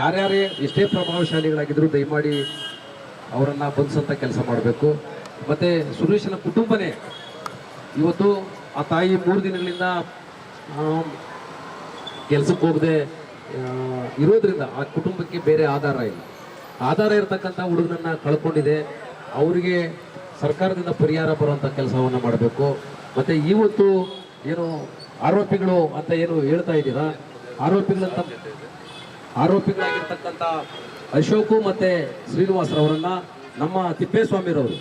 ಯಾರ್ಯಾರೇ ಎಷ್ಟೇ ಪ್ರಭಾವಶಾಲಿಗಳಾಗಿದ್ರು ದಯಮಾಡಿ ಅವರನ್ನು ಬಂಧಿಸಂತ ಕೆಲಸ ಮಾಡಬೇಕು. ಮತ್ತೆ ಸುರೇಶನ ಕುಟುಂಬನೇ, ಇವತ್ತು ಆ ತಾಯಿ ಮೂರು ದಿನಗಳಿಂದ ಕೆಲಸಕ್ಕೆ ಹೋಗದೆ ಇರೋದ್ರಿಂದ ಆ ಕುಟುಂಬಕ್ಕೆ ಬೇರೆ ಆಧಾರ ಇಲ್ಲ. ಆಧಾರ ಇರತಕ್ಕಂಥ ಹುಡುಗನನ್ನ ಕಳ್ಕೊಂಡಿದೆ. ಅವರಿಗೆ ಸರ್ಕಾರದಿಂದ ಪರಿಹಾರ ಬರುವಂಥ ಕೆಲಸವನ್ನು ಮಾಡಬೇಕು. ಮತ್ತು ಇವತ್ತು ಏನು ಆರೋಪಿಗಳು ಅಂತ ಏನು ಹೇಳ್ತಾ ಇದ್ದೀರಾ? ಆರೋಪಿಗಳಂತ ಆರೋಪಿಗಳಾಗಿರ್ತಕ್ಕಂಥ ಅಶೋಕು ಮತ್ತೆ ಶ್ರೀನಿವಾಸರವರನ್ನ ನಮ್ಮ ತಿಪ್ಪೇಸ್ವಾಮಿರವರು.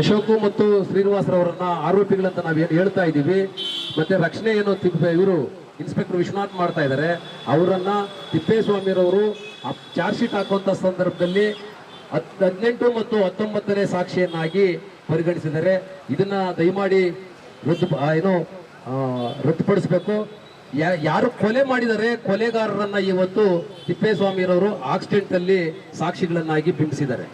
ಅಶೋಕು ಮತ್ತು ಶ್ರೀನಿವಾಸರವರನ್ನ ಆರೋಪಿಗಳಂತ ನಾವೇನು ಹೇಳ್ತಾ ಇದ್ದೀವಿ, ಮತ್ತೆ ರಕ್ಷಣೆ ಏನು ತಿಪ್ಪೆ ಇವರು ಇನ್ಸ್ಪೆಕ್ಟರ್ ವಿಶ್ವನಾಥ್ ಮಾಡ್ತಾ ಇದ್ದಾರೆ, ಅವರನ್ನ ತಿಪ್ಪೇಸ್ವಾಮಿರವರು ಚಾರ್ಜ್ ಶೀಟ್ ಹಾಕುವಂತ ಸಂದರ್ಭದಲ್ಲಿ ಹತ್ ಹದಿನೆಂಟು ಮತ್ತು ಹತ್ತೊಂಬತ್ತನೇ ಸಾಕ್ಷಿಯನ್ನಾಗಿ ಪರಿಗಣಿಸಿದ್ದಾರೆ. ಇದನ್ನ ದಯಮಾಡಿ ರದ್ದು ಏನು ರದ್ದುಪಡಿಸಬೇಕು. ಯಾರು ಕೊಲೆ ಮಾಡಿದರೆ ಕೊಲೆಗಾರರನ್ನ ಇವತ್ತು ತಿಪ್ಪೇಸ್ವಾಮಿರವರು ಆಕ್ಸಿಡೆಂಟ್ ಅಲ್ಲಿ ಸಾಕ್ಷಿಗಳನ್ನಾಗಿ ಬಿಂಬಿಸಿದ್ದಾರೆ.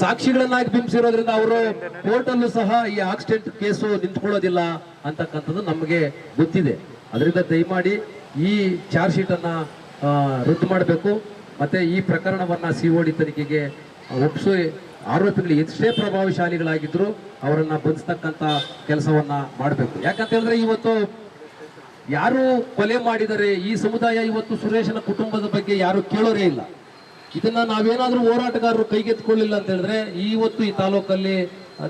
ಸಾಕ್ಷಿಗಳನ್ನಾಗಿ ಬಿಂಬಿಸಿರೋದ್ರಿಂದ ಅವರು ಕೋರ್ಟ್ ಅಲ್ಲೂ ಸಹ ಈ ಆಕ್ಸಿಡೆಂಟ್ ಕೇಸು ನಿಂತ್ಕೊಳ್ಳೋದಿಲ್ಲ ಅಂತಕ್ಕಂಥದ್ದು ನಮಗೆ ಗೊತ್ತಿದೆ. ಅದರಿಂದ ದಯಮಾಡಿ ಈ ಚಾರ್ಜ್ ಶೀಟ್ ಅನ್ನ ರದ್ದು ಮಾಡಬೇಕು. ಮತ್ತೆ ಈ ಪ್ರಕರಣವನ್ನ ಸಿಒಡಿ ತನಿಖೆಗೆ ಒಪ್ಪಿಸಿ ಆರೋಪಿಗಳು ಎಷ್ಟೇ ಪ್ರಭಾವಶಾಲಿಗಳಾಗಿದ್ರು ಅವರನ್ನ ಬಂಧಿಸ್ತಕ್ಕಂಥ ಕೆಲಸವನ್ನ ಮಾಡಬೇಕು. ಯಾಕಂತ ಹೇಳಿದ್ರೆ ಇವತ್ತು ಯಾರು ಕೊಲೆ ಮಾಡಿದರೆ ಈ ಸಮುದಾಯ ಇವತ್ತು ಸುರೇಶನ ಕುಟುಂಬದ ಬಗ್ಗೆ ಯಾರು ಕೇಳೋರೇ ಇಲ್ಲ. ಇದನ್ನ ನಾವೇನಾದ್ರೂ ಹೋರಾಟಗಾರರು ಕೈಗೆತ್ಕೊಳ್ಳಿಲ್ಲ ಅಂತ ಹೇಳಿದ್ರೆ ಇವತ್ತು ಈ ತಾಲೂಕಲ್ಲಿ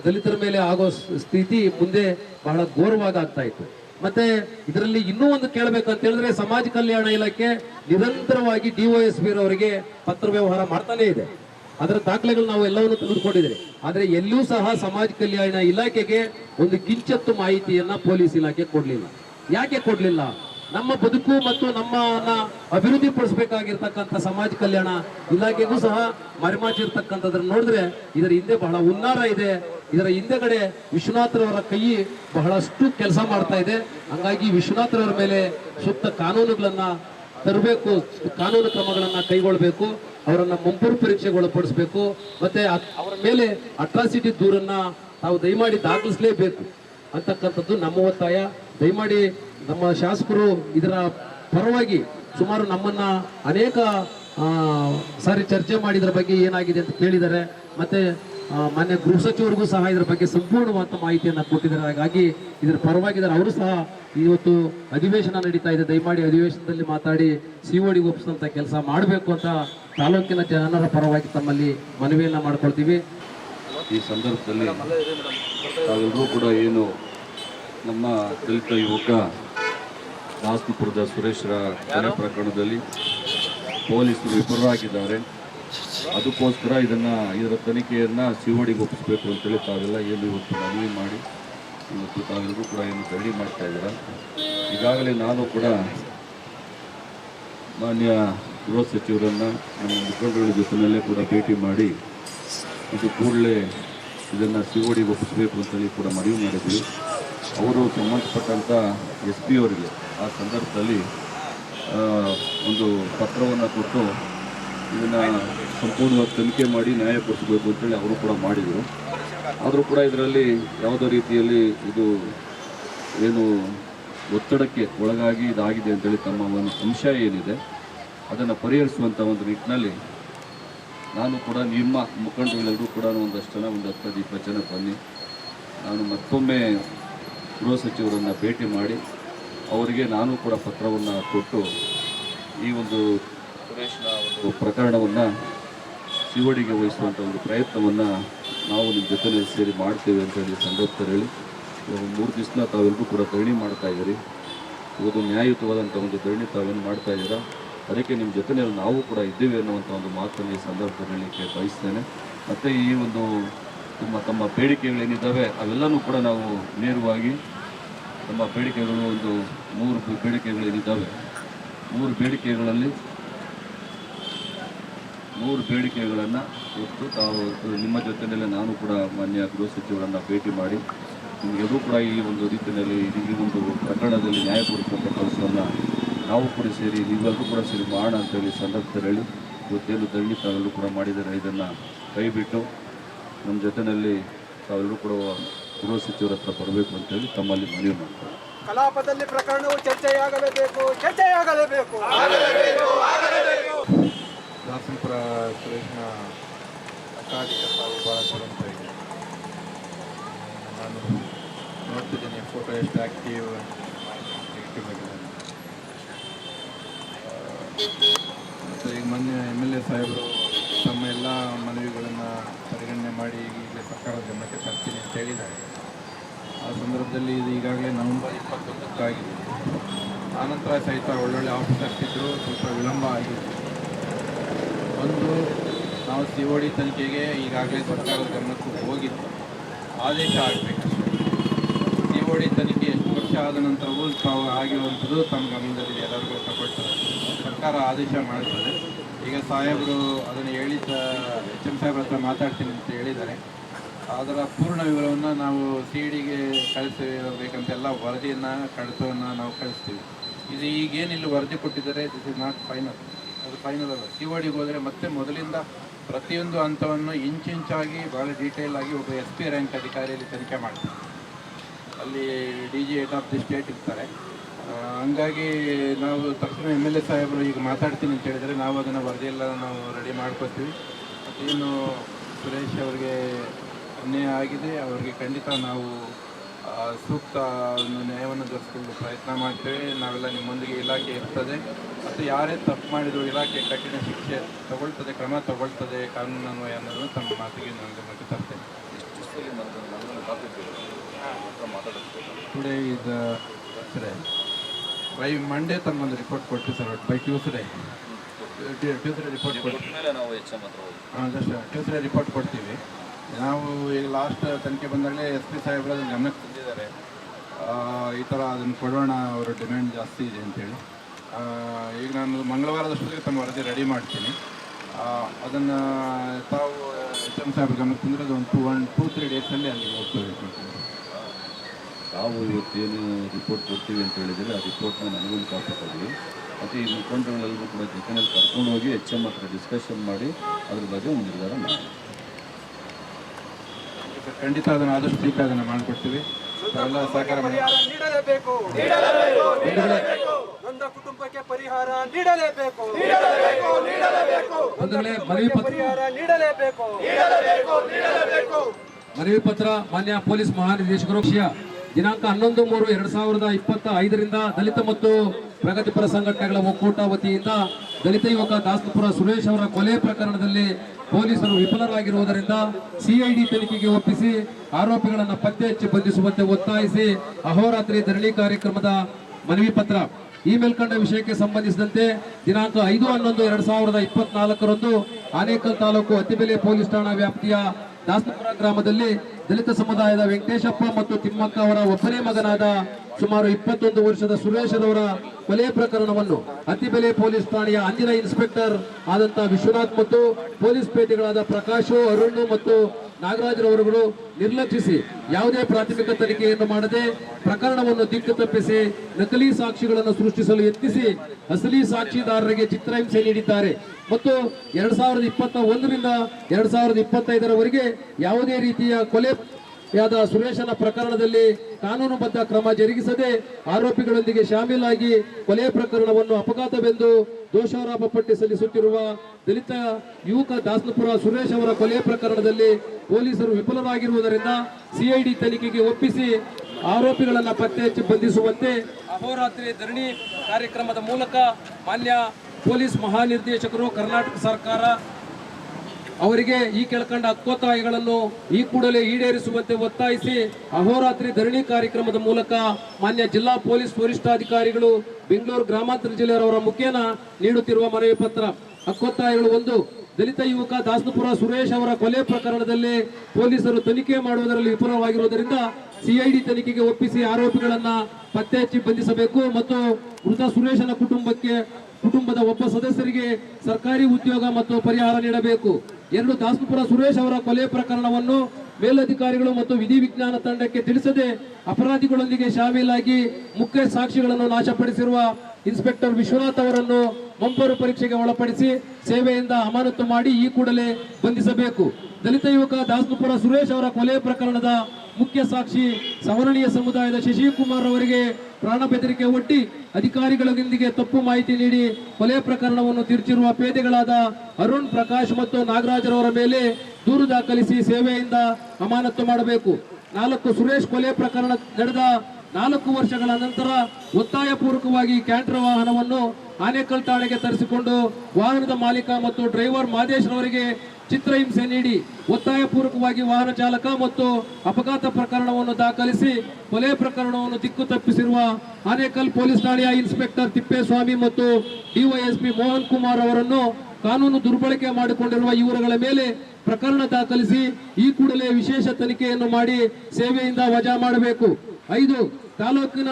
ದಲಿತರ ಮೇಲೆ ಆಗೋ ಸ್ಥಿತಿ ಮುಂದೆ ಬಹಳ ಘೋರವಾಗಿ ಆಗ್ತಾ ಇತ್ತು. ಮತ್ತೆ ಇದರಲ್ಲಿ ಇನ್ನೂ ಒಂದು ಕೇಳಬೇಕಂತ ಹೇಳಿದ್ರೆ ಸಮಾಜ ಕಲ್ಯಾಣ ಇಲಾಖೆ ನಿರಂತರವಾಗಿ ಡಿಒಎಸ್ಪಿ ಅವರಿಗೆ ಪತ್ರ ವ್ಯವಹಾರ ಮಾಡ್ತಾನೆ ಇದೆ. ಅದರ ದಾಖಲೆಗಳು ನಾವು ಎಲ್ಲವನ್ನು ತೆಗೆದುಕೊಂಡಿದ್ದೇವೆ ಆದರೆ ಎಲ್ಲೂ ಸಹ ಸಮಾಜ ಕಲ್ಯಾಣ ಇಲಾಖೆಗೆ ಒಂದು ಕಿಂಚತ್ತು ಮಾಹಿತಿಯನ್ನ ಪೊಲೀಸ್ ಇಲಾಖೆ ಕೊಡ್ಲಿಲ್ಲ. ಯಾಕೆ ಕೊಡ್ಲಿಲ್ಲ? ನಮ್ಮ ಬದುಕು ಮತ್ತು ನಮ್ಮನ್ನ ಅಭಿವೃದ್ಧಿ ಪಡಿಸಬೇಕಾಗಿರ್ತಕ್ಕಂಥ ಸಮಾಜ ಕಲ್ಯಾಣ ಇಲಾಖೆಗೂ ಸಹ ಮರೆಮಾಚಿರ್ತಕ್ಕಂಥದ್ರ ನೋಡಿದ್ರೆ ಇದರ ಹಿಂದೆ ಬಹಳ ಹುನ್ನಾರ ಇದೆ. ಇದರ ಹಿಂದೆಗಡೆ ವಿಶ್ವನಾಥರವರ ಕೈ ಬಹಳಷ್ಟು ಕೆಲಸ ಮಾಡ್ತಾ ಇದೆ. ಹಂಗಾಗಿ ವಿಶ್ವನಾಥರವರ ಮೇಲೆ ಸೂಕ್ತ ಕಾನೂನುಗಳನ್ನ ತರಬೇಕು ಕಾನೂನು ಕ್ರಮಗಳನ್ನ ಕೈಗೊಳ್ಬೇಕು ಅವರನ್ನ ಮುಂಪೂರು ಪರೀಕ್ಷೆಗೆ ಒಳಪಡಿಸ್ಬೇಕು ಮತ್ತೆ ಅವರ ಮೇಲೆ ಅಟ್ರಾಸಿಟಿ ದೂರನ್ನ ತಾವು ದಯಮಾಡಿ ದಾಖಲಿಸಲೇಬೇಕು ಅಂತಕ್ಕಂಥದ್ದು ನಮ್ಮ ಒತ್ತಾಯ. ದಯಮಾಡಿ ನಮ್ಮ ಶಾಸಕರು ಇದರ ಪರವಾಗಿ ಸುಮಾರು ನಮ್ಮನ್ನ ಅನೇಕ ಸಾರಿ ಚರ್ಚೆ ಮಾಡಿದ್ರ ಬಗ್ಗೆ ಏನಾಗಿದೆ ಅಂತ ಕೇಳಿದ್ದಾರೆ ಮತ್ತೆ ಮಾನ್ಯ ಗೃಹ ಸಚಿವರಿಗೂ ಸಹ ಇದರ ಬಗ್ಗೆ ಸಂಪೂರ್ಣವಾದ ಮಾಹಿತಿಯನ್ನು ಕೊಟ್ಟಿದ್ದಾರೆ. ಹಾಗಾಗಿ ಇದರ ಪರವಾಗಿದ್ದಾರೆ ಅವರು ಸಹ ಇವತ್ತು ಅಧಿವೇಶನ ನಡೀತಾ ಇದೆ. ದಯಮಾಡಿ ಅಧಿವೇಶನದಲ್ಲಿ ಮಾತಾಡಿ, ಸಿ ಒಡಿ ಒಪ್ಪಿಸಿದಂಥ ಕೆಲಸ ಮಾಡಬೇಕು ಅಂತ ತಾಲೂಕಿನ ಜನರ ಪರವಾಗಿ ತಮ್ಮಲ್ಲಿ ಮನವಿಯನ್ನ ಮಾಡ್ಕೊಳ್ತೀವಿ. ಈ ಸಂದರ್ಭದಲ್ಲಿ ತಾವೆಲ್ಲರೂ ಕೂಡ ಏನು ನಮ್ಮ ದಲಿತ ಯುವಕ ದಾಸನಪುರದ ಸುರೇಶ್ರ ಕೊಲೆ ಪ್ರಕರಣದಲ್ಲಿ ಪೊಲೀಸರು ವಿಫಲರಾಗಿದ್ದಾರೆ. ಅದಕ್ಕೋಸ್ಕರ ಇದನ್ನು ಇದರ ತನಿಖೆಯನ್ನು ಸಿಒಡಿಗೆ ಒಪ್ಪಿಸಬೇಕು ಅಂತೇಳಿ ತಾವೆಲ್ಲ ಏನು ಇವತ್ತು ಮನವಿ ಮಾಡಿ ಇವತ್ತು ತಾವೆಲ್ಲರೂ ಕೂಡ ಏನು ರೆಡಿ ಮಾಡ್ತಾ ಇದ್ದೀರ? ಈಗಾಗಲೇ ನಾನು ಕೂಡ ಮಾನ್ಯ ಗೃಹ ಸಚಿವರನ್ನು ನಮ್ಮ ಮುಖಂಡಗಳ ಜೊತೆಯಲ್ಲೇ ಕೂಡ ಭೇಟಿ ಮಾಡಿ ಇದು ಕೂಡಲೇ ಇದನ್ನು ಸಿ ಒ ಡಿಗೆ ಒಪ್ಪಿಸಬೇಕು ಅಂತೇಳಿ ಕೂಡ ಮನವಿ ಮಾಡಿದ್ವಿ. ಅವರು ಸಂಬಂಧಪಟ್ಟಂಥ ಎಸ್ ಪಿ ಅವರಿಗೆ ಆ ಸಂದರ್ಭದಲ್ಲಿ ಒಂದು ಪತ್ರವನ್ನು ಕೊಟ್ಟು ಇದನ್ನು ಸಂಪೂರ್ಣವಾಗಿ ತನಿಖೆ ಮಾಡಿ ನ್ಯಾಯ ಕೊಡಿಸಬೇಕು ಅಂತೇಳಿ ಅವರು ಕೂಡ ಮಾಡಿದರು. ಆದರೂ ಕೂಡ ಇದರಲ್ಲಿ ಯಾವುದೋ ರೀತಿಯಲ್ಲಿ ಇದು ಏನು ಒತ್ತಡಕ್ಕೆ ಒಳಗಾಗಿ ಇದಾಗಿದೆ ಅಂತೇಳಿ ತಮ್ಮ ಒಂದು ಸಂಶಯ ಏನಿದೆ, ಅದನ್ನು ಪರಿಹರಿಸುವಂಥ ಒಂದು ನಿಟ್ಟಿನಲ್ಲಿ ನಾನು ಕೂಡ, ನಿಮ್ಮ ಮುಖಂಡರೆಲ್ಲರೂ ಕೂಡ ಒಂದಷ್ಟು ಜನ, ಒಂದು ಹತ್ತು ಇಪ್ಪತ್ತು ಜನ ಬನ್ನಿ. ನಾನು ಮತ್ತೊಮ್ಮೆ ಗೃಹ ಸಚಿವರನ್ನು ಭೇಟಿ ಮಾಡಿ ಅವರಿಗೆ ನಾನು ಕೂಡ ಪತ್ರವನ್ನು ಕೊಟ್ಟು ಈ ಒಂದು ಸುರೇಶ್ನ ಒಂದು ಪ್ರಕರಣವನ್ನು ಸಿವಡಿಗೆ ವಹಿಸುವಂಥ ಒಂದು ಪ್ರಯತ್ನವನ್ನು ನಾವು ನಿಮ್ಮ ಜೊತೆ ಸೇರಿ ಮಾಡ್ತೇವೆ ಅಂತ ಹೇಳಿ ಸಂದರ್ಭದಲ್ಲಿ ಹೇಳಿ ಮೂರು ದಿವಸನ ತಾವೆಲ್ಲರೂ ಕೂಡ ಧರಣಿ ಮಾಡ್ತಾ ಇದ್ದೀರಿ. ಇವತ್ತು ನ್ಯಾಯಯುತವಾದಂಥ ಒಂದು ಧರಣಿ ತಾವೇನು ಮಾಡ್ತಾ ಇದ್ದೀರಾ? ಅದಕ್ಕೆ ನಿಮ್ಮ ಜೊತೆಯಲ್ಲಿ ನಾವು ಕೂಡ ಇದ್ದೇವೆ ಅನ್ನುವಂಥ ಒಂದು ಮಾತನ್ನು ಈ ಸಂದರ್ಭದಲ್ಲಿ ಹೇಳಲಿಕ್ಕೆ ಬಯಸ್ತೇನೆ. ಮತ್ತು ಈ ಒಂದು ತಮ್ಮ ತಮ್ಮ ಬೇಡಿಕೆಗಳೇನಿದ್ದಾವೆ ಅವೆಲ್ಲನೂ ಕೂಡ ನಾವು ನೇರವಾಗಿ ನಮ್ಮ ಬೇಡಿಕೆಗಳು ಒಂದು ಮೂರು ಬೇಡಿಕೆಗಳು ಬೇಡಿಕೆಗಳೇನಿದ್ದಾವೆ ಮೂರು ಬೇಡಿಕೆಗಳಲ್ಲಿ ಮೂರು ಬೇಡಿಕೆಗಳನ್ನು ಇವತ್ತು ತಾವು ನಿಮ್ಮ ಜೊತೆಯಲ್ಲೇ ನಾನು ಕೂಡ ಮಾನ್ಯ ಗೃಹ ಸಚಿವರನ್ನು ಭೇಟಿ ಮಾಡಿ ನಿಮಗೆಲ್ಲರೂ ಕೂಡ ಈ ಒಂದು ರೀತಿಯಲ್ಲಿ ಈ- ಒಂದು ಪ್ರಕರಣದಲ್ಲಿ ನ್ಯಾಯ ಕೊಡಿಸುವಂಥ ಕೆಲಸವನ್ನು ನಾವು ಕೂಡ ಸೇರಿ ನೀವೆಲ್ಲರೂ ಕೂಡ ಸೇರಿ ಮಾಡೋಣ ಅಂತೇಳಿ ಸಂದರ್ಭದಲ್ಲಿ ಹೇಳಿ ಇವತ್ತೇನು ಕೂಡ ಮಾಡಿದ್ದಾರೆ, ಇದನ್ನು ಕೈಬಿಟ್ಟು ನಮ್ಮ ಜೊತೆಯಲ್ಲಿ ತಾವೆಲ್ಲರೂ ಕೂಡ ಗೃಹ ಸಚಿವರ ಹತ್ರ ಬರಬೇಕು ಅಂತೇಳಿ ತಮ್ಮಲ್ಲಿ ಮನವಿ ಮಾಡ್ತಾರೆ. ಕಲಾಪದಲ್ಲಿ ಪ್ರಕರಣವು ಚರ್ಚೆಯಾಗಲೇಬೇಕು ಚರ್ಚೆಯಾಗಲೇಬೇಕು. ದಾಸನಪುರ ಸುರೇಶ್ನ ಅಕಾಲಿಕ ಸಾವು ಭಾಳ ದುರಂತ ಇದೆ. ನಾನು ನೋಡ್ತಿದ್ದೀನಿ ಫೋಟೋ ಎಷ್ಟು ಆ್ಯಕ್ಟಿವ್ ಆಗಿದೆ ಮತ್ತು ಈಗ ಮೊನ್ನೆ ಎಂ ಎಲ್ ಎ ಸಾಹೇಬರು ತಮ್ಮ ಎಲ್ಲ ಮನವಿಗಳನ್ನು ಪರಿಗಣನೆ ಮಾಡಿ ಈಗಲೇ ಸರ್ಕಾರದ ಗಮನಕ್ಕೆ ತರ್ತೀನಿ ಅಂತ ಹೇಳಿದ್ದಾರೆ. ಆ ಸಂದರ್ಭದಲ್ಲಿ ಇದು ಈಗಾಗಲೇ ನವೆಂಬರ್ ಇಪ್ಪತ್ತೊಂದಕ್ಕಾಗಿದೆ ಆನಂತರ ಸಹಿತ ಒಳ್ಳೊಳ್ಳೆ ಆಫೀಸರ್ಸ್ ಇದ್ದರು, ಸ್ವಲ್ಪ ವಿಳಂಬ ಆಗಿದೆ ಒಂದು ನಾವು ಸಿ ಒ ಡಿ ತನಿಖೆಗೆ ಈಗಾಗಲೇ ಸರ್ಕಾರದ ಗಮನಕ್ಕೂ ಹೋಗಿದ್ದು ಆದೇಶ ಆಗಬೇಕು ಸಿ ಒ ಡಿ ತನಿಖೆ ಎಷ್ಟು ವರ್ಷ ಆದ ನಂತರವೂ ತಾವು ಆಗಿರುವಂಥದ್ದು ತಮ್ಮ ಗಮನದಲ್ಲಿ ಎಲ್ಲರಿಗೂ ತಗೊಳ್ತಾರೆ ಸರ್ಕಾರ ಆದೇಶ ಮಾಡ್ತದೆ. ಈಗ ಸಾಹೇಬರು ಅದನ್ನು ಹೇಳಿದ ಎಚ್ ಎಂ ಸಾಹೇಬ್ರ ಹತ್ರ ಮಾತಾಡ್ತೀನಿ ಅಂತ ಹೇಳಿದ್ದಾರೆ. ಅದರ ಪೂರ್ಣ ವಿವರವನ್ನು ನಾವು ಸಿ ಡಿಗೆ ಕಳಿಸಬೇಕಂತೆಲ್ಲ ವರದಿಯನ್ನು, ಕಡತವನ್ನು ನಾವು ಕಳಿಸ್ತೀವಿ. ಇದು ಈಗೇನಿಲ್ಲ ವರದಿ ಕೊಟ್ಟಿದ್ದಾರೆ ದಿಸ್ ಇಸ್ ನಾಟ್ ಫೈನಲ್ ಅದು ಫೈನಲ್ ಅಲ್ಲ. ಸಿ ಡಿಗೆ ಹೋದರೆ ಮತ್ತೆ ಮೊದಲಿಂದ ಪ್ರತಿಯೊಂದು ಹಂತವನ್ನು ಇಂಚಿಂಚಾಗಿ ಭಾಳ ಡೀಟೇಲಾಗಿ ಒಬ್ಬ ಎಸ್ ಪಿ ರ್ಯಾಂಕ್ ಅಧಿಕಾರಿಯಲ್ಲಿ ತನಿಖೆ ಮಾಡ್ತಾರೆ. ಅಲ್ಲಿ D G head of the state ಇರ್ತಾರೆ. ಹಂಗಾಗಿ ನಾವು ತಕ್ಷಣ ಎಂ ಎಲ್ ಎ ಸಾಹೇಬರು ಈಗ ಮಾತಾಡ್ತೀನಿ ಅಂತ ಹೇಳಿದರೆ ನಾವು ಅದನ್ನು ವರದಿಯೆಲ್ಲ ನಾವು ರೆಡಿ ಮಾಡ್ಕೊತೀವಿ. ಏನು ಸುರೇಶ್ ಅವರಿಗೆ ಅನ್ಯಾಯ ಆಗಿದೆ ಅವರಿಗೆ ಖಂಡಿತ ನಾವು ಸೂಕ್ತ ಒಂದು ನ್ಯಾಯವನ್ನು ದೊರೆಸ್ಕೊಂಡು ಪ್ರಯತ್ನ ಮಾಡ್ತೇವೆ. ನಾವೆಲ್ಲ ನಿಮ್ಮೊಂದಿಗೆ ಇಲಾಖೆ ಇರ್ತದೆ. ಮತ್ತು ಯಾರೇ ತಪ್ಪು ಮಾಡಿದ್ರು ಇಲಾಖೆ ಕಠಿಣ ಶಿಕ್ಷೆ ತಗೊಳ್ತದೆ ಕ್ರಮ ತಗೊಳ್ತದೆ ಕಾನೂನು ಅನ್ವಯ ಅನ್ನೋದನ್ನು ತಮ್ಮ ಮಾತಿಗೆ ನನಗೆ ಮತ್ತೆ ತರ್ತೇನೆ. Today is today by Monday ತಮ್ಮೊಂದು report ಕೊಟ್ಟು sir by Tuesday Tuesday report ಕೊಟ್ಟು ಹಾಂ ಜಸ್ಟ್ ಟ್ಯೂಸ್ಡೇ ರಿಪೋರ್ಟ್ ಕೊಡ್ತೀವಿ. ನಾವು ಈಗ ಲಾಸ್ಟ್ ತನಿಖೆ ಬಂದಾಗಲೇ ಎಸ್ ಪಿ ಸಾಹೇಬ್ರ ಅದನ್ನು ಗಮನಕ್ಕೆ ತಂದಿದ್ದಾರೆ. ಈ ಥರ ಅದನ್ನು ಕೊಡೋಣ ಅವರ ಡಿಮ್ಯಾಂಡ್ ಜಾಸ್ತಿ ಇದೆ ಅಂತೇಳಿ. ಈಗ ನಾನು ಮಂಗಳವಾರದಷ್ಟೊತ್ತಿಗೆ ತಮ್ಮ ವರದಿ ರೆಡಿ ಮಾಡ್ತೀನಿ. ಅದನ್ನು ತಾವು ಎಚ್ ಎಂ ಸಾಹೇಬ್ರ ಗಮನಕ್ಕೆ ತಂದರೆ ಅದು ಒಂದು ಟೂ ಒನ್ ಟೂ ತ್ರೀ ಡೇಸಲ್ಲಿ ಅಲ್ಲಿಗೆ ಹೋಗ್ತದೆ ನಾವು ಇವತ್ತೇನು ರಿಪೋರ್ಟ್ ಕೊಡ್ತೀವಿ ಅಂತ ಹೇಳಿದರೆ ಆ ರಿಪೋರ್ಟ್ನ ನನಗೊಂದು ಕಾಪಿ ಕೊಡಿ ಮತ್ತು ಈ ಮುಖಂಡರುಗಳೆಲ್ಲರೂ ಕೂಡ ಜೊತೆಯಲ್ಲಿ ಕರ್ಕೊಂಡು ಹೋಗಿ ಎಚ್ ಎಂ ಹತ್ರ ಡಿಸ್ಕಷನ್ ಮಾಡಿ ಅದ್ರ ಬಗ್ಗೆ ಒಂದು ನಿರ್ಧಾರ ಮಾಡಿ. ಖಂಡಿತ ಅದನ್ನು ಆದಷ್ಟು ಬೇಗ ಅದನ್ನು ಮಾಡಿಕೊಡ್ತೀವಿ. ಎಲ್ಲ ಸಹಕಾರ ನೀಡಲೇಬೇಕು. ಕುಟುಂಬಕ್ಕೆ ಪರಿಹಾರ ನೀಡಲೇಬೇಕು. ಮನವಿ ಪತ್ರ ಪರಿಹಾರ ನೀಡಲೇಬೇಕು. ಮನವಿ ಪತ್ರ ಮಾನ್ಯ ಪೊಲೀಸ್ ಮಹಾನಿರ್ದೇಶಕರು ವಿಷಯ ದಿನಾಂಕ ಹನ್ನೊಂದು ಮೂರು ಎರಡ್ ಸಾವಿರದ ಇಪ್ಪತ್ತ ಐದರಿಂದ ದಲಿತ ಮತ್ತು ಪ್ರಗತಿಪರ ಸಂಘಟನೆಗಳ ಒಕ್ಕೂಟ ವತಿಯಿಂದ ದಲಿತ ಯುವಕ ದಾಸಪುರ ಸುರೇಶ್ ಅವರ ಕೊಲೆ ಪ್ರಕರಣದಲ್ಲಿ ಪೊಲೀಸರು ವಿಫಲರಾಗಿರುವುದರಿಂದ ಸಿಐಡಿ ತನಿಖೆಗೆ ಒಪ್ಪಿಸಿ ಆರೋಪಿಗಳನ್ನು ಪತ್ತೆ ಹಚ್ಚಿ ಬಂಧಿಸುವಂತೆ ಒತ್ತಾಯಿಸಿ ಅಹೋರಾತ್ರಿ ಧರಣಿ ಕಾರ್ಯಕ್ರಮದ ಮನವಿ ಪತ್ರ. ಈ ಮೇಲ್ಕಂಡ ವಿಷಯಕ್ಕೆ ಸಂಬಂಧಿಸಿದಂತೆ ದಿನಾಂಕ ಐದು ಹನ್ನೊಂದು ಎರಡ್ ಸಾವಿರದ ಇಪ್ಪತ್ನಾಲ್ಕರಂದು ಆನೇಕಲ್ ತಾಲೂಕು ಅತಿಬೆಲೆ ಪೊಲೀಸ್ ಠಾಣಾ ವ್ಯಾಪ್ತಿಯ ದಾಸಪುರ ಗ್ರಾಮದಲ್ಲಿ ದಲಿತ ಸಮುದಾಯದ ವೆಂಕಟೇಶಪ್ಪ ಮತ್ತು ತಿಮ್ಮಕ್ಕ ಅವರ ಒಬ್ಬನೇ ಮಗನಾದ ಸುಮಾರು ಇಪ್ಪತ್ತೊಂದು ವರ್ಷದ ಸುರೇಶದವರ ಕೊಲೆ ಪ್ರಕರಣವನ್ನು ಅತಿಬೆಲೆ ಪೊಲೀಸ್ ಠಾಣೆಯ ಅಂದಿನ ಇನ್ಸ್ಪೆಕ್ಟರ್ ಆದಂತಹ ವಿಶ್ವನಾಥ್ ಮತ್ತು ಪೊಲೀಸ್ ಪೇಟೆಗಳಾದ ಪ್ರಕಾಶು, ಅರುಣ್ ಮತ್ತು ನಾಗರಾಜರವರುಗಳು ನಿರ್ಲಕ್ಷಿಸಿ ಯಾವುದೇ ಪ್ರಾಥಮಿಕ ತನಿಖೆಯನ್ನು ಮಾಡದೆ ಪ್ರಕರಣವನ್ನು ದಿಕ್ಕು ತಪ್ಪಿಸಿ ನಕಲಿ ಸಾಕ್ಷಿಗಳನ್ನು ಸೃಷ್ಟಿಸಲು ಯತ್ನಿಸಿ, ಅಸಲಿ ಸಾಕ್ಷಿದಾರರಿಗೆ ಚಿತ್ರಹಿಂಸೆ ನೀಡಿದ್ದಾರೆ. ಮತ್ತು ಎರಡ್ ಸಾವಿರದ ಇಪ್ಪತ್ತ ಒಂದರಿಂದ ಎರಡ್ ಸಾವಿರದ ಇಪ್ಪತ್ತೈದರವರೆಗೆ ಯಾವುದೇ ರೀತಿಯ ಕೊಲೆ ಯಾದ ಸುರೇಶನ ಪ್ರಕರಣದಲ್ಲಿ ಕಾನೂನುಬದ್ಧ ಕ್ರಮ ಜರುಗಿಸದೆ ಆರೋಪಿಗಳೊಂದಿಗೆ ಶಾಮೀಲಾಗಿ ಕೊಲೆ ಪ್ರಕರಣವನ್ನು ಅಪಘಾತವೆಂದು ದೋಷಾರೋಪ ಪಟ್ಟಿ ಸಲ್ಲಿಸುತ್ತಿರುವ ದಲಿತ ಯುವಕ ದಾಸನಪುರ ಸುರೇಶ್ ಅವರ ಕೊಲೆ ಪ್ರಕರಣದಲ್ಲಿ ಪೊಲೀಸರು ವಿಫಲರಾಗಿರುವುದರಿಂದ ಸಿಐಡಿ ತನಿಖೆಗೆ ಒಪ್ಪಿಸಿ ಆರೋಪಿಗಳನ್ನು ಪತ್ತೆ ಹಚ್ಚಿ ಬಂಧಿಸುವಂತೆ ಅಹೋರಾತ್ರಿ ಧರಣಿ ಕಾರ್ಯಕ್ರಮದ ಮೂಲಕ ಮಾನ್ಯ ಪೊಲೀಸ್ ಮಹಾನಿರ್ದೇಶಕರು, ಕರ್ನಾಟಕ ಸರ್ಕಾರ ಅವರಿಗೆ ಈ ಕೆಳಕಂಡ ಹಕ್ಕೊತ್ತಾಯಗಳನ್ನು ಈ ಕೂಡಲೇ ಈಡೇರಿಸುವಂತೆ ಒತ್ತಾಯಿಸಿ ಅಹೋರಾತ್ರಿ ಧರಣಿ ಕಾರ್ಯಕ್ರಮದ ಮೂಲಕ ಮಾನ್ಯ ಜಿಲ್ಲಾ ಪೊಲೀಸ್ ವರಿಷ್ಠಾಧಿಕಾರಿಗಳು ಬೆಂಗಳೂರು ಗ್ರಾಮಾಂತರ ಜಿಲ್ಲೆಯವರ ಮುಖೇನ ನೀಡುತ್ತಿರುವ ಮನವಿ ಪತ್ರ. ಹಕ್ಕೊತ್ತಾಯಗಳು ಒಂದು, ದಲಿತ ಯುವಕ ದಾಸನಪುರ ಸುರೇಶ್ ಅವರ ಕೊಲೆ ಪ್ರಕರಣದಲ್ಲಿ ಪೊಲೀಸರು ತನಿಖೆ ಮಾಡುವುದರಲ್ಲಿ ವಿಫಲವಾಗಿರುವುದರಿಂದ ಸಿಐಡಿ ತನಿಖೆಗೆ ಒಪ್ಪಿಸಿ ಆರೋಪಿಗಳನ್ನ ಪತ್ತೆ ಹಚ್ಚಿ ಬಂಧಿಸಬೇಕು ಮತ್ತು ಮೃತ ಸುರೇಶನ ಕುಟುಂಬಕ್ಕೆ ಕುಟುಂಬದ ಒಬ್ಬ ಸದಸ್ಯರಿಗೆ ಸರ್ಕಾರಿ ಉದ್ಯೋಗ ಮತ್ತು ಪರಿಹಾರ ನೀಡಬೇಕು. ಎರಡು ದಾಸ್ಪುರ ಸುರೇಶ್ ಅವರ ಕೊಲೆ ಪ್ರಕರಣವನ್ನು ಮೇಲಧಿಕಾರಿಗಳು ಮತ್ತು ವಿಧಿ ವಿಜ್ಞಾನ ತಂಡಕ್ಕೆ ತಿಳಿಸದೆ ಅಪರಾಧಿಗಳೊಂದಿಗೆ ಶಾಮೀಲಾಗಿ ಮುಖ್ಯ ಸಾಕ್ಷಿಗಳನ್ನು ನಾಶಪಡಿಸಿರುವ ಇನ್ಸ್ಪೆಕ್ಟರ್ ವಿಶ್ವನಾಥ್ ಅವರನ್ನು ಮಂಪರು ಪರೀಕ್ಷೆಗೆ ಒಳಪಡಿಸಿ ಸೇವೆಯಿಂದ ಅಮಾನತು ಮಾಡಿ ಈ ಕೂಡಲೇ ಬಂಧಿಸಬೇಕು. ದಲಿತ ಯುವಕ ದಾಸ್ಪುರ ಸುರೇಶ್ ಅವರ ಕೊಲೆ ಪ್ರಕರಣದ ಮುಖ್ಯ ಸಾಕ್ಷಿ ಸವರ್ಣೀಯ ಸಮುದಾಯದ ಶಶಿಕುಮಾರ್ ಅವರಿಗೆ ಪ್ರಾಣ ಬೆದರಿಕೆ ಒಡ್ಡಿ ಅಧಿಕಾರಿಗಳೊಂದಿಗೆ ತಪ್ಪು ಮಾಹಿತಿ ನೀಡಿ ಕೊಲೆ ಪ್ರಕರಣವನ್ನು ತಿರುಚಿರುವ ಪೇದೆಗಳಾದ ಅರುಣ್ ಪ್ರಕಾಶ್ ಮತ್ತು ನಾಗರಾಜರವರ ಮೇಲೆ ದೂರು ದಾಖಲಿಸಿ ಸೇವೆಯಿಂದ ಅಮಾನತು ಮಾಡಬೇಕು. ನಾಲ್ಕು ಸುರೇಶ್ ಕೊಲೆ ಪ್ರಕರಣ ನಡೆದ ನಾಲ್ಕು ವರ್ಷಗಳ ನಂತರ ಒತ್ತಾಯಪೂರ್ವಕವಾಗಿ ಕ್ಯಾಂಟರ್ ವಾಹನವನ್ನು ಆನೇಕಲ್ ಠಾಣೆಗೆ ತರಿಸಿಕೊಂಡು ವಾಹನದ ಮಾಲೀಕ ಮತ್ತು ಡ್ರೈವರ್ ಮಾದೇಶ್ರವರಿಗೆ ಚಿತ್ರಹಿಂಸೆ ನೀಡಿ ಒತ್ತಾಯಪೂರ್ವಕವಾಗಿ ವಾಹನ ಚಾಲಕ ಮತ್ತು ಅಪಘಾತ ಪ್ರಕರಣವನ್ನು ದಾಖಲಿಸಿ ಕೊಲೆ ಪ್ರಕರಣವನ್ನು ದಿಕ್ಕು ತಪ್ಪಿಸಿರುವ ಆನೇಕಲ್ ಪೊಲೀಸ್ ಠಾಣೆಯ ಇನ್ಸ್ಪೆಕ್ಟರ್ ತಿಪ್ಪೇಸ್ವಾಮಿ ಮತ್ತು ಡಿವೈಎಸ್ಪಿ ಮೋಹನ್ ಕುಮಾರ್ ಅವರನ್ನು ಕಾನೂನು ದುರ್ಬಳಕೆ ಮಾಡಿಕೊಂಡಿರುವ ಇವರುಗಳ ಮೇಲೆ ಪ್ರಕರಣ ದಾಖಲಿಸಿ ಈ ಕೂಡಲೇ ವಿಶೇಷ ತನಿಖೆಯನ್ನು ಮಾಡಿ ಸೇವೆಯಿಂದ ವಜಾ ಮಾಡಬೇಕು. ಐದು, ತಾಲೂಕಿನ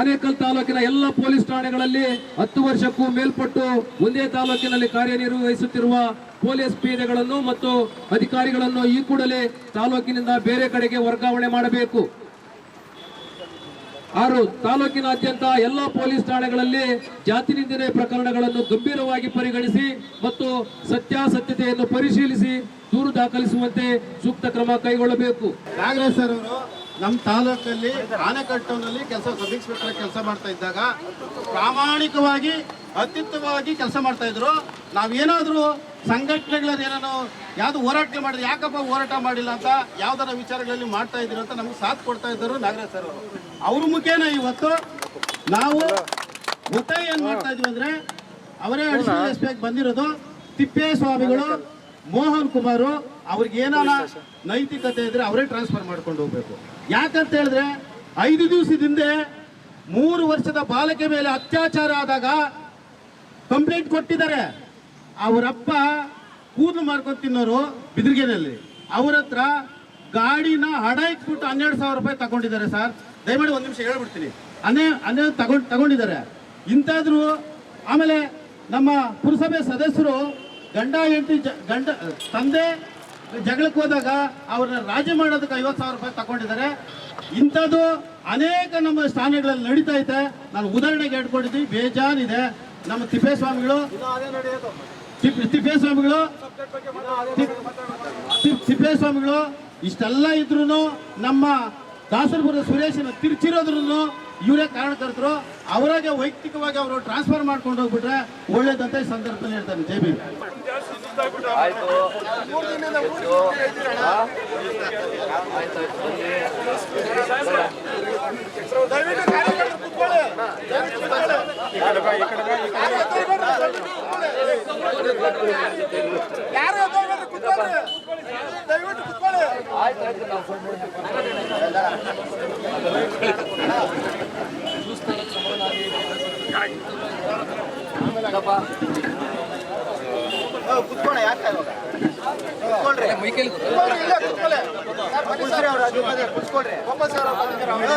ಆನೇಕಲ್ ತಾಲೂಕಿನ ಎಲ್ಲ ಪೊಲೀಸ್ ಠಾಣೆಗಳಲ್ಲಿ ಹತ್ತು ವರ್ಷಕ್ಕೂ ಮೇಲ್ಪಟ್ಟು ಒಂದೇ ತಾಲೂಕಿನಲ್ಲಿ ಕಾರ್ಯನಿರ್ವಹಿಸುತ್ತಿರುವ ಪೊಲೀಸ್ ಪೇದೆಗಳನ್ನು ಮತ್ತು ಅಧಿಕಾರಿಗಳನ್ನು ಈ ಕೂಡಲೇ ತಾಲೂಕಿನಿಂದ ಬೇರೆ ಕಡೆಗೆ ವರ್ಗಾವಣೆ ಮಾಡಬೇಕು. ಆರು, ತಾಲೂಕಿನಾದ್ಯಂತ ಎಲ್ಲ ಪೊಲೀಸ್ ಠಾಣೆಗಳಲ್ಲಿ ಜಾತಿ ನಿಂದನೆ ಪ್ರಕರಣಗಳನ್ನು ಗಂಭೀರವಾಗಿ ಪರಿಗಣಿಸಿ ಮತ್ತು ಸತ್ಯಾಸತ್ಯತೆಯನ್ನು ಪರಿಶೀಲಿಸಿ ದೂರು ದಾಖಲಿಸುವಂತೆ ಸೂಕ್ತ ಕ್ರಮ ಕೈಗೊಳ್ಳಬೇಕು. ಕಾಂಗ್ರೆಸ್ ಅವರು ನಮ್ಮ ತಾಲೂಕಲ್ಲಿ ಆನೆಕಟ್ಟುನಲ್ಲಿ ಕೆಲಸ ಸಬ್ ಇನ್ಸ್ಪೆಕ್ಟರ್ ಕೆಲಸ ಮಾಡ್ತಾ ಇದ್ದಾಗ ಪ್ರಾಮಾಣಿಕವಾಗಿ, ಅತ್ಯುತ್ತಮವಾಗಿ ಕೆಲಸ ಮಾಡ್ತಾ ಇದ್ರು. ನಾವೇನಾದರೂ ಸಂಘಟನೆಗಳಲ್ಲಿ ಏನಾದ್ರು ಯಾವುದು ಹೋರಾಟ ಮಾಡಿದ್ರು ಯಾಕಪ್ಪ ಹೋರಾಟ ಮಾಡಿಲ್ಲ ಅಂತ ಯಾವ್ದಾರ ವಿಚಾರಗಳಲ್ಲಿ ಮಾಡ್ತಾ ಇದ್ರು ಅಂತ ನಮ್ಗೆ ಸಾಥ್ ಕೊಡ್ತಾ ಇದ್ದರು ನಾಗರಾಜ್ ಸರ್ ಅವರು. ಅವ್ರ ಮುಖೇನ ಇವತ್ತು ನಾವು ಒತ್ತಾಯ ಏನ್ ಮಾಡ್ತಾ ಇದ್ವಿ ಅಂದ್ರೆ ಅವರೇ ಅಡಿಷನಲ್ ಎಸ್ ಪಿ ಬಂದಿರೋದು ತಿಪ್ಪೇಸ್ವಾಮಿಗಳು, ಮೋಹನ್ ಕುಮಾರ್ ಅವ್ರಿಗೆ ಏನಾನ ನೈತಿಕತೆ ಇದ್ರೆ ಅವರೇ ಟ್ರಾನ್ಸ್ಫರ್ ಮಾಡ್ಕೊಂಡು ಹೋಗ್ಬೇಕು. ಯಾಕಂತ ಹೇಳಿದ್ರೆ ಐದು ದಿವಸದಿಂದ ಮೂರು ವರ್ಷದ ಬಾಲಕಿ ಮೇಲೆ ಅತ್ಯಾಚಾರ ಆದಾಗ ಕಂಪ್ಲೇಂಟ್ ಕೊಟ್ಟಿದ್ದಾರೆ. ಅವರಪ್ಪ ಕೂದಲು ಮಾಡ್ಕೊಂಡು ತಿನ್ನೋರು ಬಿದಿರ್ಗೆನಲ್ಲಿ. ಅವ್ರ ಹತ್ರ ಗಾಡಿನ ಹಡ ಇಟ್ಬಿಟ್ಟು ಹನ್ನೆರಡು ಸಾವಿರ ರೂಪಾಯಿ ತಗೊಂಡಿದ್ದಾರೆ ಸರ್. ದಯಮಾಡಿ ಒಂದು ನಿಮಿಷ ಹೇಳ್ಬಿಡ್ತೀನಿ. ಅನೇ ಅನೇ ತಗೊಂಡು ತಗೊಂಡಿದ್ದಾರೆ. ಇಂಥಾದ್ರು ಆಮೇಲೆ ನಮ್ಮ ಪುರಸಭೆ ಸದಸ್ಯರು ಗಂಡ ಹೆಂಡತಿ ಗಂಡ ತಂದೆ ಜಗಳಕ್ಕೆ ಹೋದಾಗ ಅವ್ರನ್ನ ರಾಜಿ ಮಾಡೋದಕ್ಕೆ ಐವತ್ತು ಸಾವಿರ ರೂಪಾಯಿ ತಗೊಂಡಿದ್ದಾರೆ. ಇಂಥದ್ದು ಅನೇಕ ನಮ್ಮ ಸ್ಥಾನಗಳಲ್ಲಿ ನಡೀತಾ ಇದೆ. ನಾನು ಉದಾಹರಣೆಗೆ ಹೇಳ್ಕೊಂಡಿದ್ದೀನಿ ಬೇಜಾನಿದೆ ನಮ್ಮ ತಿಪ್ಪೇಸ್ವಾಮಿಗಳು ತಿಪ್ಪ- ತಿಪ್ಪೇಸ್ವಾಮಿಗಳು, ತಿಪ್- ತಿಪ್- ತಿಪ್ಪೇಸ್ವಾಮಿಗಳು, ಇಷ್ಟೆಲ್ಲ ಇದ್ರು ನಮ್ಮ ದಾಸರಪುರ ಸುರೇಶನ ತಿರ್ಚಿರೋದ್ರೂ ಇವರೇ ಕಾರಣಕರ್ತರು. ಅವರಾಗೆ ವೈಯಕ್ತಿಕವಾಗಿ ಅವರು ಟ್ರಾನ್ಸ್ಫರ್ ಮಾಡ್ಕೊಂಡು ಹೋಗ್ಬಿಟ್ರೆ ಒಳ್ಳೇದಂತ ಈ ಸಂದರ್ಭದಲ್ಲಿ ಹೇಳ್ತಾರೆ ಜೈ ಯಾರು ಆಯ್ತು. ಆಯ್ತು. ದಯವಿಟ್ಟು ಕೂತ್ಕೊಳ್ಳಿ ಕುತ್ಕೊಳ್ಳಿ ಯಾಕೆ ಕುತ್ಕೊಳ್ರಿ ಇಲ್ಲೇ ಕುತ್ಕೊಳ್ಳಿ. ಕುತ್ಕೊಳ್ರಿ ಅವ್ರು, ಅದು ಅದೇ, ಕುತ್ಕೊಳ್ರಿ. ವಾಪಸ್ ಯಾರೋ ಬಂದಿದ್ದಾರೆ ಅವ್ರು. ಏ,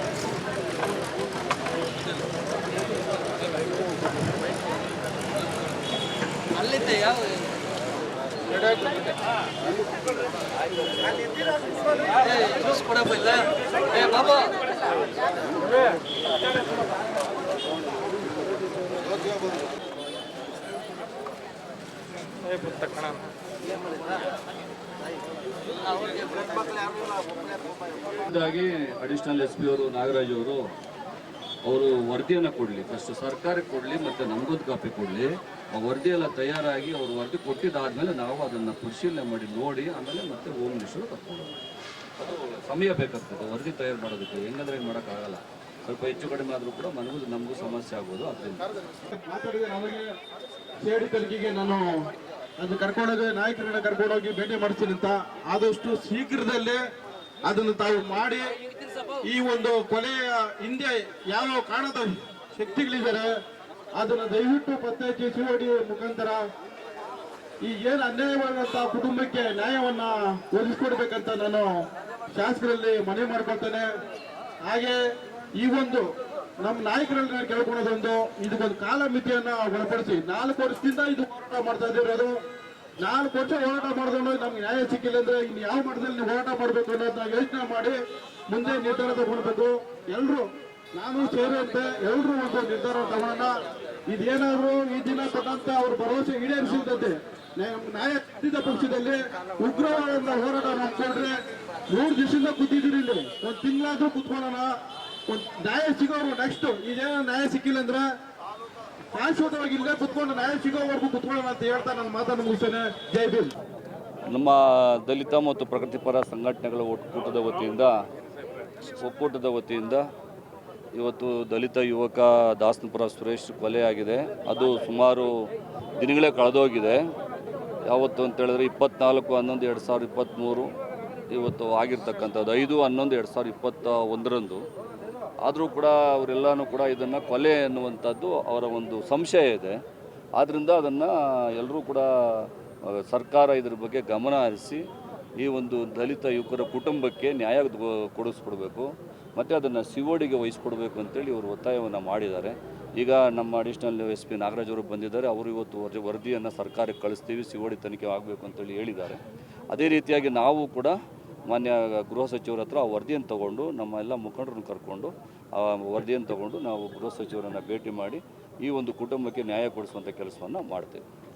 ಏ. ಹಾಗಾಗಿ ಅಡಿಷನಲ್ ಎಸ್ ಪಿ ಅವರು ನಾಗರಾಜ್ ಅವರು ಅವರು ವರದಿಯನ್ನು ಕೊಡಲಿ. ಫಸ್ಟ್ ಸರ್ಕಾರಕ್ಕೆ ಕೊಡಲಿ ಮತ್ತು ನಮಗೊಂದು ಕಾಪಿ ಕೊಡಲಿ. ವರದಿ ಎಲ್ಲ ತಯಾರಾಗಿ ಅವರು ವರದಿ ಕೊಟ್ಟಿದ್ದಾದ್ಮೇಲೆ ನಾವು ಅದನ್ನು ಪರಿಶೀಲನೆ ಮಾಡಿ ನೋಡಿ, ಆಮೇಲೆ ಮತ್ತೆ ಹೋಮ್ ಮಿನಿಸ್ಟರ್ ಕರ್ಕೊಂಡು ಅದು ಸಮಯ ಬೇಕಾಗ್ತದೆ, ವರದಿ ತಯಾರು ಮಾಡೋದಕ್ಕೆ. ಹೆಂಗಂದ್ರೆ ಏನು ಮಾಡೋಕ್ಕಾಗಲ್ಲ. ಸ್ವಲ್ಪ ಹೆಚ್ಚು ಕಡಿಮೆ ಆದರೂ ಕೂಡ ಮನಗೂ, ನಮಗೂ ಸಮಸ್ಯೆ ಆಗ್ಬೋದು ಅದರಿಂದ. ನಾನು ಅದು ಕರ್ಕೊಂಡೋಗಿ ನಾಯಕರನ್ನ ಕರ್ಕೊಂಡೋಗಿ ಭೇಟಿ ಮಾಡಿಸ್ತೀನಿ ಅಂತ. ಆದಷ್ಟು ಶೀಘ್ರದಲ್ಲೇ ಅದನ್ನು ತಾವು ಮಾಡಿ, ಈ ಒಂದು ಕೊಲೆಯ ಹಿಂದೆ ಯಾವ ಕಾರಣದ ಶಕ್ತಿಗಳಿದ್ದಾರೆ ಅದನ್ನು ದಯವಿಟ್ಟು ಪತ್ತೆ ಹಚ್ಚಿ ಸಿಒಡಿ ಮುಖಾಂತರ ಈ ಏನು ಅನ್ಯಾಯವಾದಂತ ಕುಟುಂಬಕ್ಕೆ ನ್ಯಾಯವನ್ನ ಒದಗಿಸ್ಕೊಡ್ಬೇಕಂತ ನಾನು ಶಾಸಕರಲ್ಲಿ ಮನವಿ ಮಾಡ್ಕೊಳ್ತೇನೆ. ಹಾಗೆ ಈ ಒಂದು ನಮ್ಮ ನಾಯಕರಲ್ಲಿ ನಾನು ಕೇಳ್ಕೊಳೋದೊಂದು ಇದಕ್ಕೊಂದು ಕಾಲ ಮಿತಿಯನ್ನ ಒಳಪಡಿಸಿ ನಾಲ್ಕು ವರ್ಷದಿಂದ ಇದು ಹೋರಾಟ ಮಾಡ್ತಾ ಇದ್ದೀರೋದು ನಾಲ್ಕು ವರ್ಷ ಹೋರಾಟ ಮಾಡಿದ್ರು ನಮ್ಗೆ ನ್ಯಾಯ ಸಿಕ್ಕಿಲ್ಲ ಅಂದ್ರೆ ಇನ್ನು ಯಾವ ಮಟ್ಟದಲ್ಲಿ ಹೋರಾಟ ಮಾಡಬೇಕು ಅನ್ನೋದನ್ನ ಯೋಚನೆ ಮಾಡಿ ಮುಂದೆ ನಿರ್ಧಾರ ತಗೊಳ್ಬೇಕು. ಎಲ್ರು ನಾನು ಸೇರಿದಂತೆ ಎಲ್ಲರೂ ಒಂದು ನಿರ್ಧಾರ ತಗೊಳ್ಳೋಣ ಇದೇನಾದ್ರು ಈ ದಿನ ತಕ್ಕಂತ ಅವ್ರ ಭರವಸೆ ಈಡೇರಿಸಿದಂತೆ ನ್ಯಾಯ ಕಟ್ಟಿದ ಪಕ್ಷದಲ್ಲಿ ಉಗ್ರವಾದ ಹೋರಾಟ ಮಾಡ್ಕೊಂಡ್ರೆ ಮೂರು ದಿವಸದಿಂದ ಕೂತಿದ್ದೀರಿ ಇಲ್ಲಿ. ಒಂದ್ ತಿಂಗಳಾದ್ರೂ ಕೂತ್ಕೊಳ್ಳೋಣ. ಒಂದ್ ನ್ಯಾಯ ಸಿಗೋರು ನೆಕ್ಸ್ಟ್ ಇದೇನೋ ನ್ಯಾಯ ಸಿಕ್ಕಿಲ್ಲ ಅಂದ್ರೆ ಶಾಶ್ವತವಾಗಿ ಇಲ್ಲೇ ಕುತ್ಕೊಂಡು ನ್ಯಾಯ ಸಿಗೋವರೆಗೂ ಕುತ್ಕೊಳ್ಳೋಣ ಅಂತ ಹೇಳ್ತಾ ನನ್ನ ಮಾತನ್ನು ಮುಗಿಸ್ತೇನೆ. ಜೈ ಭೀಮ್. ನಮ್ಮ ದಲಿತ ಮತ್ತು ಪ್ರಗತಿಪರ ಸಂಘಟನೆಗಳ ಒಕ್ಕೂಟದ ವತಿಯಿಂದ ಒಕ್ಕೂಟದ ವತಿಯಿಂದ ಇವತ್ತು ದಲಿತ ಯುವಕ ದಾಸನಪುರ ಸುರೇಶ್ ಕೊಲೆ ಆಗಿದೆ. ಅದು ಸುಮಾರು ದಿನಗಳೇ ಕಳೆದೋಗಿದೆ. ಯಾವತ್ತು ಅಂತೇಳಿದ್ರೆ ಇಪ್ಪತ್ನಾಲ್ಕು, ಹನ್ನೊಂದು, ಎರಡು ಸಾವಿರದ ಇಪ್ಪತ್ತ್ಮೂರು ಇವತ್ತು ಆಗಿರ್ತಕ್ಕಂಥದ್ದು. ಐದು, ಹನ್ನೊಂದು, ಎರಡು ಸಾವಿರದ ಇಪ್ಪತ್ತ ಒಂದರಂದು. ಆದರೂ ಕೂಡ ಅವರೆಲ್ಲನೂ ಕೂಡ ಇದನ್ನು ಕೊಲೆ ಅನ್ನುವಂಥದ್ದು ಅವರ ಒಂದು ಸಂಶಯ ಇದೆ. ಆದ್ದರಿಂದ ಅದನ್ನು ಎಲ್ಲರೂ ಕೂಡ ಸರ್ಕಾರ ಇದ್ರ ಬಗ್ಗೆ ಗಮನ ಹರಿಸಿ ಈ ಒಂದು ದಲಿತ ಯುವಕರ ಕುಟುಂಬಕ್ಕೆ ನ್ಯಾಯ ಕೊಡಿಸ್ಕೊಡ್ಬೇಕು ಮತ್ತು ಅದನ್ನು ಸಿ ಸಿಒಡಿಗೆ ವಹಿಸ್ಕೊಡ್ಬೇಕು ಅಂತೇಳಿ ಇವರು ಒತ್ತಾಯವನ್ನು ಮಾಡಿದ್ದಾರೆ. ಈಗ ನಮ್ಮ ಅಡಿಷನಲ್ ಎಸ್ ಪಿ ನಾಗರಾಜ್ ಅವರು ಬಂದಿದ್ದಾರೆ. ಅವರು ಇವತ್ತು ವರದಿ- ವರದಿಯನ್ನು ಸರ್ಕಾರಕ್ಕೆ ಕಳಿಸ್ತೀವಿ ಸಿಒಡಿ ತನಿಖೆ ಆಗಬೇಕು ಅಂತೇಳಿ ಹೇಳಿದ್ದಾರೆ. ಅದೇ ರೀತಿಯಾಗಿ ನಾವು ಕೂಡ ಮಾನ್ಯ ಗೃಹ ಸಚಿವರ ಹತ್ರ ಆ ವರದಿಯನ್ನು ತಗೊಂಡು, ನಮ್ಮ ಎಲ್ಲ ಮುಖಂಡರನ್ನು ಕರ್ಕೊಂಡು, ಆ ವರದಿಯನ್ನು ತಗೊಂಡು ನಾವು ಗೃಹ ಸಚಿವರನ್ನು ಭೇಟಿ ಮಾಡಿ ಈ ಒಂದು ಕುಟುಂಬಕ್ಕೆ ನ್ಯಾಯ ಕೊಡಿಸುವಂಥ ಕೆಲಸವನ್ನು ಮಾಡ್ತೇವೆ.